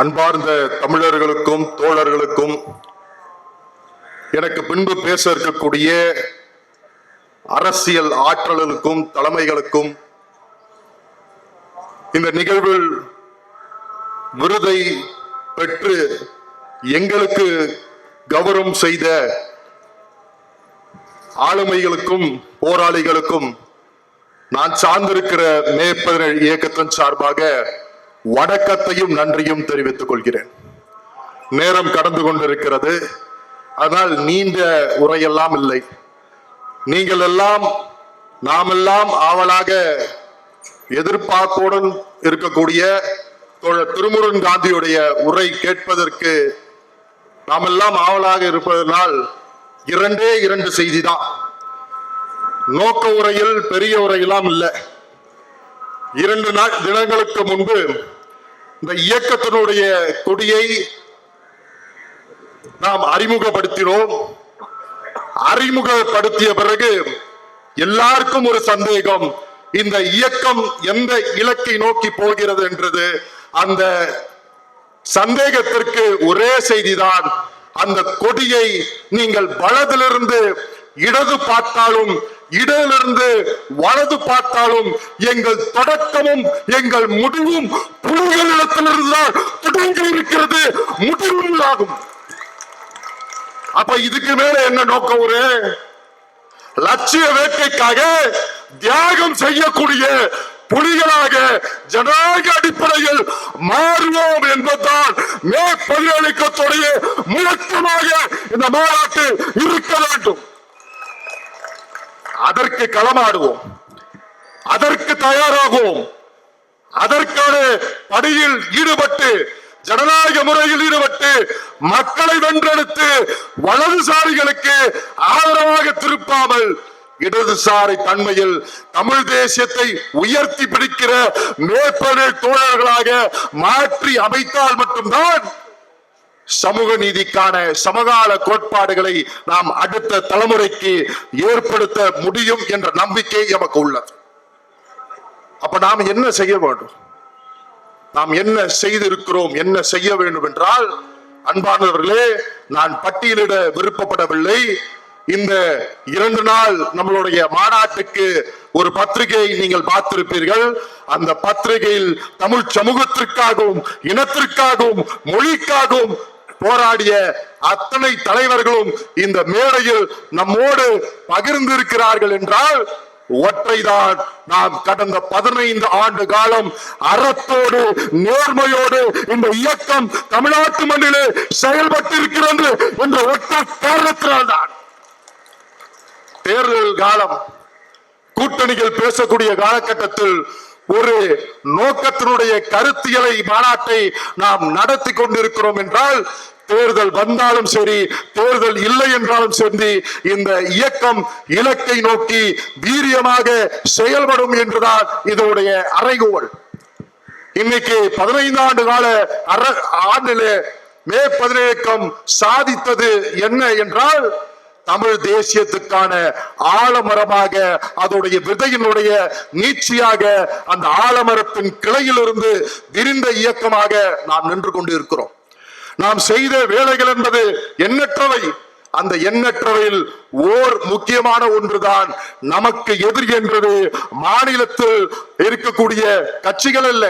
அன்பார்ந்த தமிழர்களுக்கும் தோழர்களுக்கும் எனக்கு பின்பு பேச இருக்கக்கூடிய அரசியல் ஆற்றலுக்கும் தலைமைகளுக்கும் இந்த நிகழ்வில் விருதை பெற்று எங்களுக்கு கௌரவம் செய்த ஆளுமைகளுக்கும் போராளிகளுக்கும் நான் சார்ந்திருக்கிற மே பதினேழு இயக்கத்தின் சார்பாக வணக்கத்தையும் நன்றியும் தெரிவித்துக் கொள்கிறேன். நேரம் கடந்து கொண்டிருக்கிறது. அதனால் நீண்ட உரையெல்லாம் இல்லை. நீங்கள் எல்லாம் நாமெல்லாம் ஆவலாக எதிர்பார்ப்புடன் இருக்கக்கூடிய திருமுருகன் காந்தியுடைய உரை கேட்பதற்கு நாமெல்லாம் ஆவலாக இருப்பதனால் இரண்டே இரண்டு செய்தி தான் நோக்க உரையில் பெரிய உரையெல்லாம் இல்லை. இரண்டு நாள் தினங்களுக்கு முன்பு இந்த இயக்கத்தினுடைய கொடியை நாம் அறிமுகப்படுத்தினோம். அறிமுகப்படுத்திய பிறகு எல்லாருக்கும் ஒரு சந்தேகம். இந்த இயக்கம் எந்த இலக்கை நோக்கி போகிறது என்றது. அந்த சந்தேகத்திற்கு ஒரே செய்திதான். அந்த கொடியை நீங்கள் வலதிலிருந்து இடது பார்த்தாலும் இடையிலிருந்து வலது பார்த்தாலும் எங்கள் தொடக்கமும் எங்கள் முடிவும் புலிகளிடத்திலிருந்து தான் தொடங்கி இருக்கிறது. முடிவும் ஆகும் அப்ப இதுக்கு மேல என்ன நோக்கம் ஒரு லட்சிய வேட்கைக்காக தியாகம் செய்யக்கூடிய புலிகளாக ஜனநாயக அடிப்படையில் மாறுவோம் என்பதுதான் மே பதினேழுக்கத்துடைய முழக்கமாக இந்த மாநாட்டு இருக்க வேண்டும். அதற்கு களமாடுவோம். அதற்கு தயாராகுவோம். அதற்கான பணியில் ஈடுபட்டு ஜனநாயக முறையில் ஈடுபட்டு மக்களை வென்றெடுத்து வலதுசாரிகளுக்கு ஆதரவாக திருப்பாமல் இடதுசாரி தன்மையில் தமிழ் தேசியத்தை உயர்த்தி பிடிக்கிற மேற்படு தோழர்களாக மாற்றி அமைத்தால் மட்டும்தான் சமூக நீதிக்கான சமகால கோட்பாடுகளை நாம் அடுத்த தலைமுறைக்கு ஏற்படுத்த முடியும் என்ற நம்பிக்கை எமக்கு உள்ளது. அப்ப நாம் என்ன செய்ய வேண்டும்? நாம் என்ன செய்திருக்கிறோம்? என்ன செய்ய வேண்டும் என்றால் அன்பானவர்களே நான் பட்டியலிட விருப்பப்படவில்லை. இந்த இரண்டு நாள் நம்மளுடைய மாநாட்டுக்கு ஒரு பத்திரிகையை நீங்கள் பார்த்திருப்பீர்கள். அந்த பத்திரிகையில் தமிழ் சமூகத்திற்காகவும் இனத்திற்காகவும் மொழிக்காகவும் போராடிய அத்தனை தலைவர்களும் இந்த மேடையில் நம்மோடு பகிர்ந்து இருக்கிறார்கள் என்றால் ஒற்றைதான். நாம் கடந்த பதினைந்து ஆண்டு காலம் அறத்தோடு நேர்மையோடு இந்த இயக்கம் தமிழ்நாட்டு மண்ணிலே செயல்பட்டிருக்கிறது என்ற ஒற்றை காரணத்தினால்தான். தேர்தல் காலம் கூட்டணிகள் பேசக்கூடிய காலகட்டத்தில் ஒரு நோக்கத்தினுடைய கருத்தியலை மாநாட்டை நாம் நடத்தி கொண்டிருக்கிறோம் என்றால் தேர்தல் வந்தாலும் சரி தேர்தல் இல்லை என்றாலும் சரி இந்த இயக்கம் இலக்கை நோக்கி வீரியமாக செயல்படும் என்றுதான் இதனுடைய அறைகோள். இன்னைக்கு பதினைந்து ஆண்டு கால அற- ஆண்டிலே மே பதினேழக்கம் சாதித்தது என்ன என்றால் தமிழ் தேசியத்துக்கான ஆலமரமாக அதோடைய விதையினுடைய நீட்சியாக அந்த ஆலமரத்தின் கிளையிலிருந்து விரிந்த இயக்கமாக நாம் நின்று கொண்டு இருக்கிறோம் நாம் செய்த வேலைகள் என்பது எண்ணற்றவை. அந்த எண்ணற்றவையில் ஓர் முக்கியமான ஒன்றுதான் நமக்கு எதிர் என்றது மாநிலத்தில் இருக்கக்கூடிய கட்சிகள் அல்ல.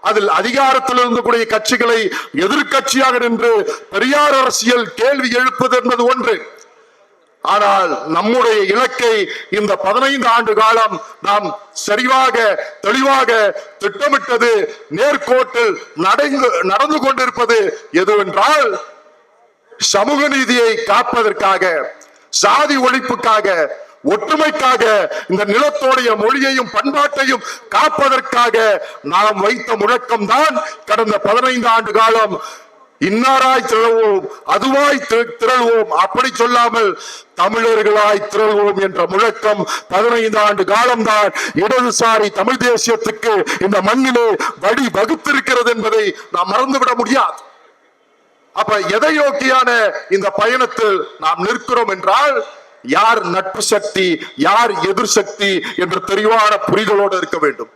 அதில் அதிகாரத்தில் இருந்தக்கூடிய கட்சிகளை எதிர்க்கட்சியாக நின்று பெரியார் அரசியல் கேள்வி எழுப்பது என்பது ஒன்று. ஆனால் நம்முடைய இலக்கை இந்த பதினைந்து ஆண்டு காலம் நாம் சரிவாக தெளிவாக திட்டமிட்டது நேர்கோட்டில் நடந்து நடந்து கொண்டிருப்பது எதுவென்றால் சமூக நீதியை காப்பதற்காக சாதி ஒழிப்புக்காக ஒற்றுமைக்காக இந்த நிலத்தோடைய மொழியையும் பண்பாட்டையும் காப்பதற்காக நாம் வைத்த முழக்கம் தான் கடந்த பதினைந்து ஆண்டு காலம் இன்னாராய் திரள்வோம் அதுவாய் தி- திரள்வோம். அப்படி சொல்லாமல் தமிழர்களாய் திரள்வோம் என்ற முழக்கம் பதினைந்து ஆண்டு காலம்தான் இடதுசாரி தமிழ் தேசியத்துக்கு இந்த மண்ணிலே வழி வகுத்திருக்கிறது என்பதை நாம் மறந்துவிட முடியாது. அப்ப எதை நோக்கியான இந்த பயணத்தில் நாம் நிற்கிறோம் என்றால் யார் நட்பு சக்தி யார் எதிர் சக்தி என்ற தெளிவான புரிதலோடு இருக்க வேண்டும்.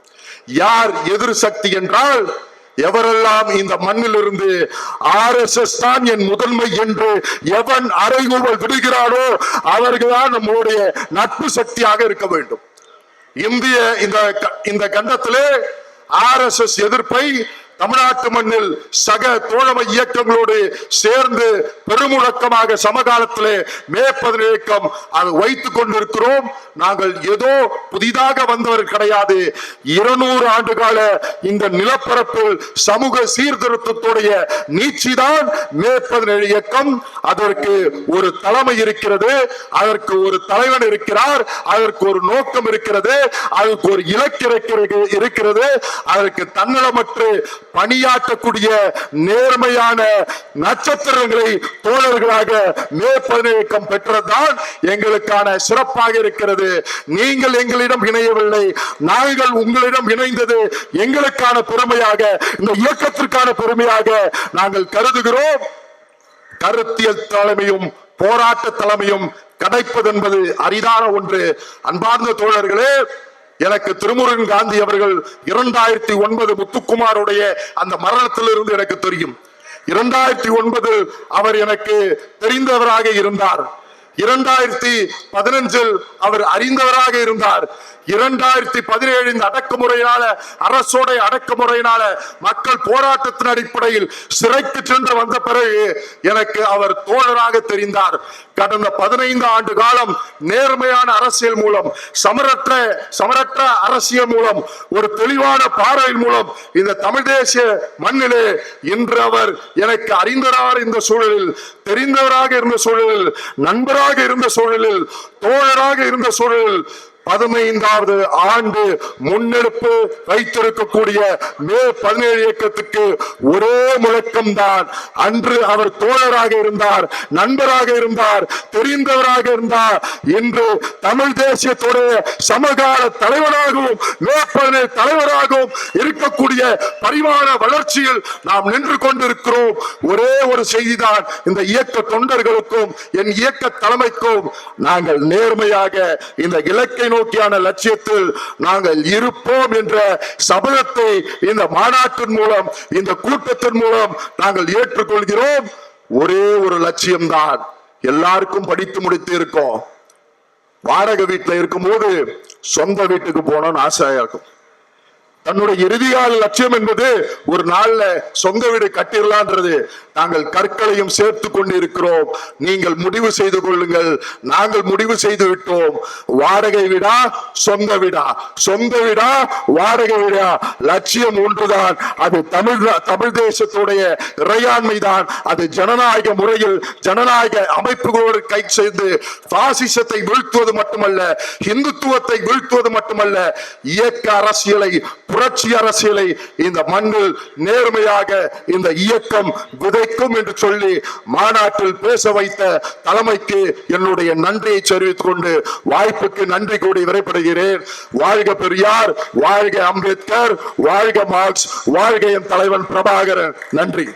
யார் எதிர் சக்தி என்றால் எவரெல்லாம் இந்த மண்ணிலிருந்து ஆர் எஸ் எஸ் தான் என் முதன்மை என்று எவன் அறைகூவல் விடுகிறானோ அவர்கள்தான் நம்முடைய நட்பு சக்தியாக இருக்க வேண்டும். இந்திய இந்த க- இந்த கண்டத்திலே ஆர் எஸ் எஸ் எதிர்ப்பை தமிழ்நாட்டு மண்ணில் சக தோழமை இயக்கங்களோடு சேர்ந்து பெருமுழக்கமாக சமகாலத்திலே மே பதினேழு இயக்கம் அதை வைத்துக் கொண்டிருக்கிறோம். நாங்கள் ஏதோ புதிதாக வந்தவர் கிடையாது. இருநூறு ஆண்டு கால இந்த நிலப்பரப்பில் சமூக சீர்திருத்தத்துடைய நீச்சிதான் மே பதினேழு இயக்கம். அதற்கு ஒரு தலைமை இருக்கிறது. அதற்கு ஒரு தலைவன் இருக்கிறார். அதற்கு ஒரு நோக்கம் இருக்கிறது. அதற்கு ஒரு இலக்கு இருக்கிறது இருக்கிறது. அதற்கு தன்னலமற்று பணியாற்றக்கூடிய நேர்மையான நட்சத்திரங்களை தோழர்களாக மே பெற்றதுதான் எங்களுக்கான சிறப்பாக இருக்கிறது. நீங்கள் எங்களிடம் இணையவில்லை நாங்கள் உங்களிடம் இணைந்தது எங்களுக்கான பெருமையாக இந்த இயக்கத்திற்கான பெருமையாக நாங்கள் கருதுகிறோம். கருத்தியல் தலைமையும் போராட்ட தலைமையும் கிடைப்பது என்பது அரிதான ஒன்று. அன்பார்ந்த தோழர்களே எனக்கு திருமுருகன் காந்தி அவர்கள் இரண்டாயிரத்தி ஒன்பது முத்துக்குமாருடைய அந்த மரணத்திலிருந்து எனக்கு தெரியும். இரண்டாயிரத்தி ஒன்பது அவர் எனக்கு தெரிந்தவராக இருந்தார். இரண்டாயிரத்தி பதினஞ்சில் அவர் அறிந்தவராக இருந்தார். இரண்டாயிரத்தி பதினேழு இந்த அடக்குமுறையினால அரசோடைய அடக்குமுறையினால மக்கள் போராட்டத்தின் அடிப்படையில் சிறைக்கு சென்று வந்த பிறகு எனக்கு அவர் தோழராக தெரிந்தார். கடந்த பதினைந்து ஆண்டு காலம் நேர்மையான அரசியல் மூலம் சமரற்ற சமரற்ற அரசியல் மூலம் ஒரு தெளிவான பார்வையின் மூலம் இந்த தமிழ் தேசிய மண்ணிலே இன்று அவர் எனக்கு அறிந்தவராக இந்த சூழலில் தெரிந்தவராக இருந்த சூழலில் நண்பராக இருந்த சூழலில் தோழராக இருந்த சூழலில் பதினைந்தாவது ஆண்டு முன்னெடுப்பு வைத்திருக்கக்கூடிய மே பதினேழு இயக்கத்துக்கு ஒரே முழக்கம்தான். அன்று அவர் தோழராக இருந்தார் நண்பராக இருந்தார் தெரிந்தவராக இருந்தார். இன்று தமிழ் தேசியத்துடைய சமகால தலைவராகவும் மே பதினேழு தலைவராகவும் இருக்கக்கூடிய பரிமாண வளர்ச்சியில் நாம் நின்று கொண்டிருக்கிறோம். ஒரே ஒரு செய்திதான் இந்த இயக்க தொண்டர்களுக்கும் என் இயக்க தலைமைக்கும் நாங்கள் நேர்மையாக இந்த இலக்கை நோக்கியான லட்சியத்தில் நாங்கள் இருப்போம் என்ற சபதத்தை இந்த மாநாட்டின் மூலம் இந்த கூட்டத்தின் மூலம் நாங்கள் ஏற்றுக்கொள்கிறோம். ஒரே ஒரு லட்சியம்தான். எல்லாருக்கும் படித்து முடித்து இருக்கோம். வாடகை வீட்டுல இருக்கும்போது சொந்த வீட்டுக்கு போனோம்னு ஆசையா இருக்கும். தன்னுடைய இறுதிகால லட்சியம் என்பது ஒரு நாள்ல சொந்த வீடு கட்டிடலான்றது நாங்கள் கற்களையும் சேர்த்து கொண்டிருக்கிறோம். நீங்கள் முடிவு செய்து கொள்ளுங்கள். நாங்கள் முடிவு செய்து விட்டோம். வாடகை வீடா சொந்த வீடா? சொந்த வீடா வாடகை வீடா? லட்சியம் ஒன்றுதான். அது தமிழ் தமிழ் தேசத்துடைய இறையாண்மை தான் அது ஜனநாயக முறையில் ஜனநாயக அமைப்புகளோடு கை சேர்ந்து பாசிசத்தை வீழ்த்துவது மட்டுமல்ல இந்துத்துவத்தை வீழ்த்துவது மட்டுமல்ல இயக்க அரசியலை புரட்சி அரசியலை இந்த மண்ணில் நேர்மையாக இந்த இயக்கம் விதைக்கும் என்று சொல்லி மாநாட்டில் பேச வைத்த தலைமைக்கு என்னுடைய நன்றியை தெரிவித்துக் கொண்டு வாய்ப்புக்கு நன்றி கூடி விரைப்படுகிறேன் வாழ்க பெரியார் வாழ்க அம்பேத்கர் வாழ்க மார்க்ஸ் வாழ்க என் தலைவன் பிரபாகரன். நன்றி.